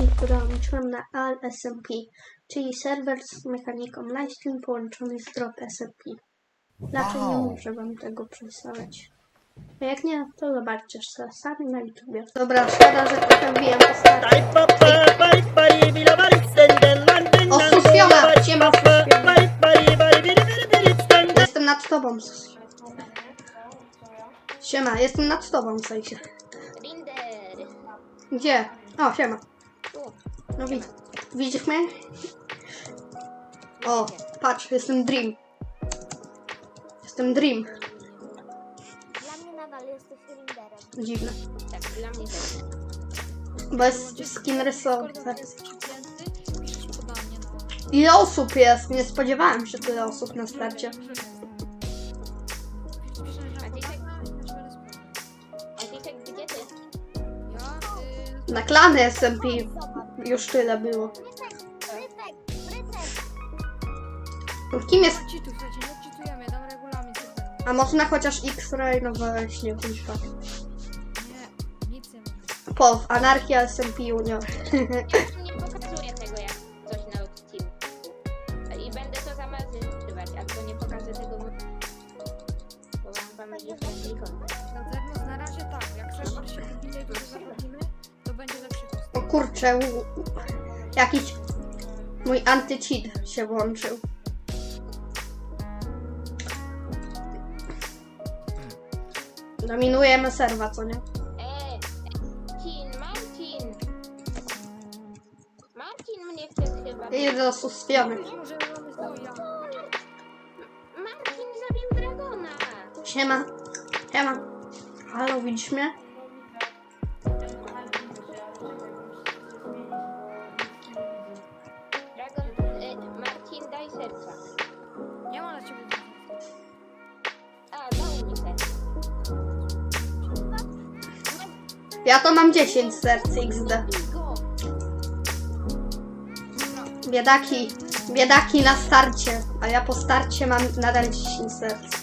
odcinku dołączyłem na ALSMP, czyli serwer z mechaniką Livestream połączony z Drop SMP. Raczej nie Wow. muszę wam tego przedstawiać. A jak nie, to zobaczcie se sami na YouTubie. Dobra, szkoda, że trochę wbijam postaci. Osusfiona, siema Jestem nad tobą. Siema, jestem nad tobą w sensie. Gdzie? O, siema. No widzę. Widzisz mnie? O, patrz, jestem Dream. Jestem Dream. Dla mnie nadal jesteś Rinderem. Dziwne. Tak, dla mnie też. Bo jest skin no. Ile osób jest? Nie spodziewałem się tyle osób na starcie. Na klany SMP już tyle było. Brytek. Kim jest? cheatów, słuchajcie, nie cheatujemy, dam regulamin serwera. A można chociaż X-Ray? No właśnie, kuźwa. Nie, nic nie mogę. Po, anarchia SMP Junior. kurczę, jakiś mój anty-cheat się włączył. Dominujemy serwa, co nie? Mamy zwoja. Marcin zabił Dragona! Siema. Siema. Halo, widzisz mnie? Ja to mam 10 serc XD. Biedaki. Biedaki na starcie. A ja po starcie mam nadal 10 serc.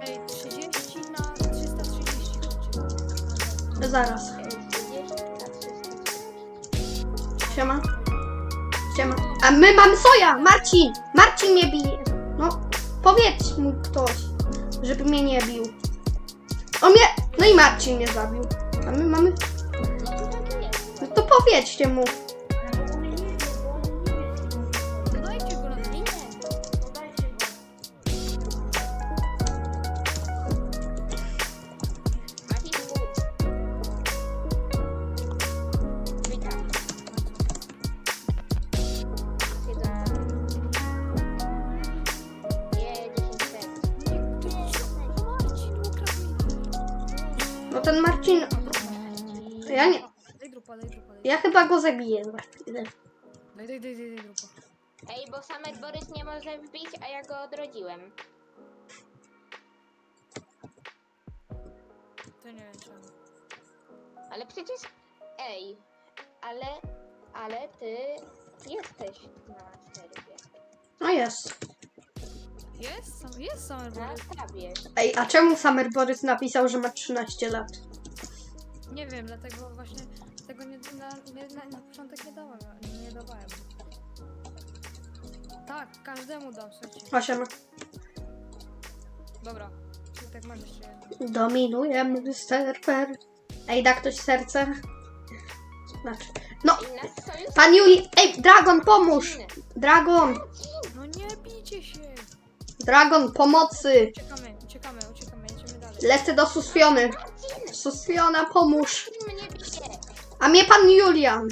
Ej, 30 na 330 chodźcie. Zaraz. 30 na 340. Siema. Siema. A my mamy soja! Marcin! Marcin mnie bije! No, powiedz mu ktoś, żeby mnie nie bił. O mnie! No i Marcin mnie zabił. A my mamy... No to powiedzcie mu. Dodajcie go na dnie. Marcin, Witam. Siedzę. Nie, 10 serc. Marcin, ukradł mi. No ten Marcin... To ja nie... Daj grupa, daj grupa. Daj, Ja chyba go zabiję za chwilę. daj, daj, daj, daj grupa. Ej, bo Samet Borys nie może wbić, a ja go odrodziłem. To nie wiem czemu. Ale przecież... Ej, ale... Ale ty jesteś na serwie. No jest. Jest? Sam, jest Summer Na tabie. Ej, a czemu Summer Borys napisał, że ma 13 lat? Nie wiem, dlatego właśnie tego nie, na, nie, na, na początek nie dałem, nie, dawałem. Tak, każdemu dam, słuchajcie. Osiem. Dobra, czyli tak masz jeszcze jedno. Dominujemy serwer. Ej, da ktoś serce? Znaczy... No, sojusz... pan Juli... Ej, Dragon, pomóż! Dragon! No nie bijcie się! Dragon, pomocy! Uciekamy, uciekamy, uciekamy, jedziemy dalej. Lecę do Susfiony. Susfiona, pomóż! Marcin mnie bije! A mnie pan Julian.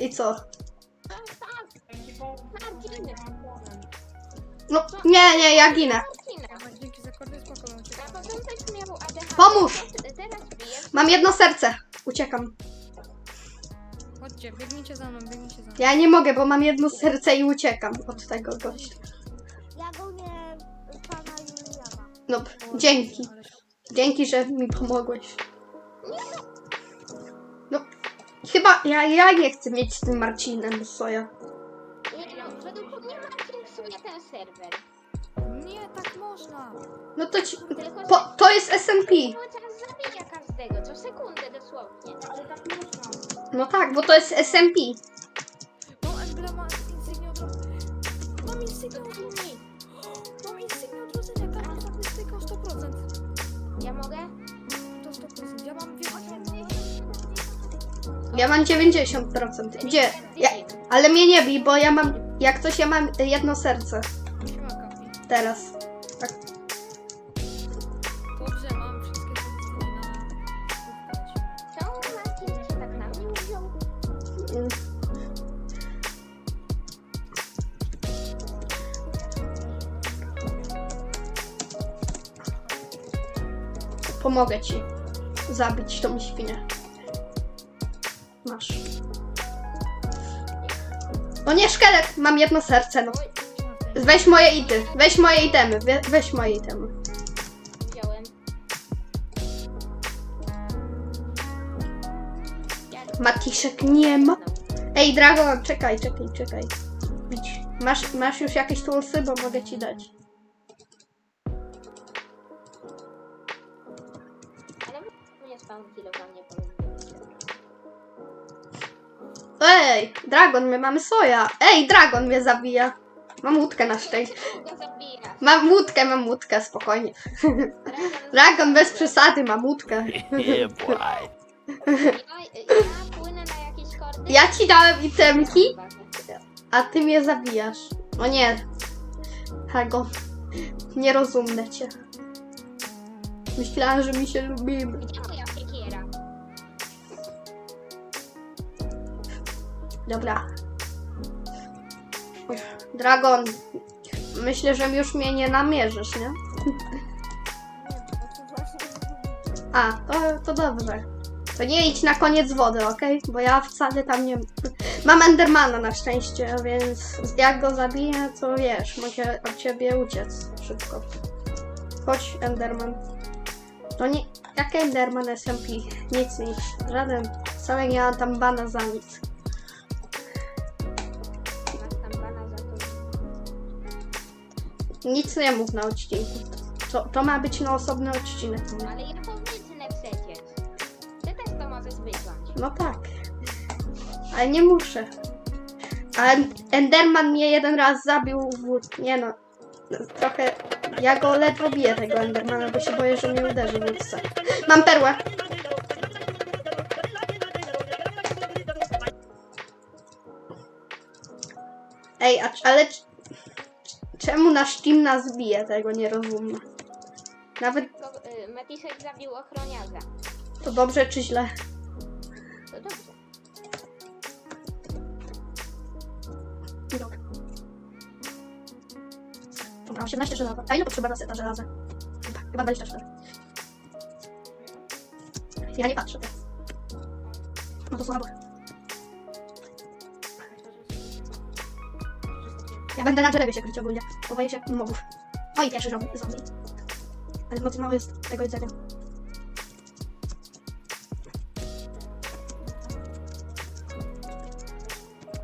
I co? No, nie, nie, ja ginę. Marcina! Dawaj, dzięki za kordy, spoko, Na uciekamy. początek miał ADHD. Pomóż! Teraz bije. Mam jedno serce. Uciekam. Chodźcie, biegnijcie za mną, biegnijcie za mną. Ja nie mogę, bo mam jedno serce i uciekam od tego gościa. Ja gonię pana Juliana. No, dzięki. Dzięki, że mi pomogłeś. No, chyba ja, ja nie chcę mieć z tym Marcinem soja. Nie no, według mnie Marcin psuje ten serwer. Nie, tak można! No to ci, Tylko, po, to jest SMP. cały czas zabija każdego, co sekundę dosłownie. Ale tak można. No tak, bo to jest SMP. Ja mogę? To 100%. Ja mam. Ja mam 90%. Gdzie? Ja, ale mnie nie bij, bo ja mam, jak coś ja mam jedno serce teraz. Tak. Pomogę ci zabić tą świnię. Masz. O nie, szkielet! Mam jedno serce, no. Weź moje ity, weź moje itemy, we- weź moje itemy. Matiszek nie ma. Ej, Dragon, czekaj, czekaj, czekaj. Masz, masz już jakieś tulsy, bo mogę ci dać. Nie. Ej, Dragon, my mamy soja. Ej, Dragon mnie zabija. Mam łódkę na szczęście. Zabija. Mam łódkę, mam łódkę, spokojnie. Dragon, bez przesady, mam łódkę. yeah, boy. Ja, ja płynę na jakieś kordy. Ja ci dałem itemki, a ty mnie zabijasz. O nie. Hago. Nierozumne cię. Myślałam, że mi się lubimy. Gdzie Dobra. Dragon, myślę, że już mnie nie namierzysz, nie? A, to, to dobrze. To nie idź na koniec wody, okej? Bo ja wcale tam nie... Mam Endermana na szczęście, więc jak go zabiję, to wiesz, mogę od ciebie uciec szybko. Chodź, Enderman. To nie... Jak Enderman SMP? Nic, nic. Żaden. Wcale nie mam tam bana za nic. Nic nie mów na odcinku. To, to ma być na osobny odcinek. Ale ja wytnę przecież. Ty też to możesz wyciąć. No tak. Ale nie muszę. Ale Enderman mnie jeden raz zabił w... Nie no. Trochę... Ja go ledwo biję tego Endermana, bo się boję, że mnie uderzy w łódce. Mam perłę. Ej, a, ale... Czemu nasz team nas bije? Tego nie rozumiem. Nawet To, y, Matisek zabił ochroniarza. to dobrze czy źle? To dobrze. Dobra. Dobra, 18 żelaza. A ile potrzeba na seta żelaza? Chyba, chyba 24. Ja nie patrzę. No to słabo. Ja będę na drzewie się kryć ogólnie, bo się mobów. O i pierwszy zombie. Ale mocy mało jest tego jedzenia.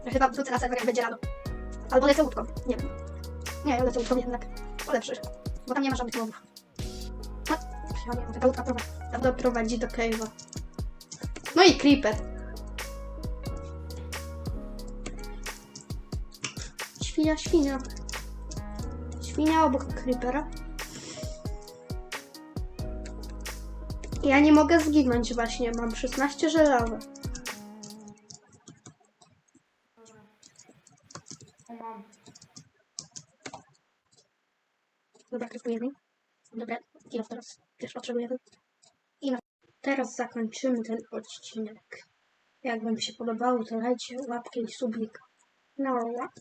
Ja chyba wrócę na serwer, jak będzie rano. Albo lecę łódką. Nie wiem. Nie, ja lecę łódką jednak. To lepszy. Bo tam nie ma żadnych mobów. No, ja nie wiem, ta łódka prowadzi, prowadzi do cave'a. No i creeper. Świnia, świnia. Świnia obok creepera. Ja nie mogę zginąć właśnie, mam 16 żelaza. Dobra, kryskujemy. Dobra, kilo teraz też potrzebujemy. I na... teraz zakończymy ten odcinek. Jak wam się podobało, to dajcie łapkę i subik. No, łap.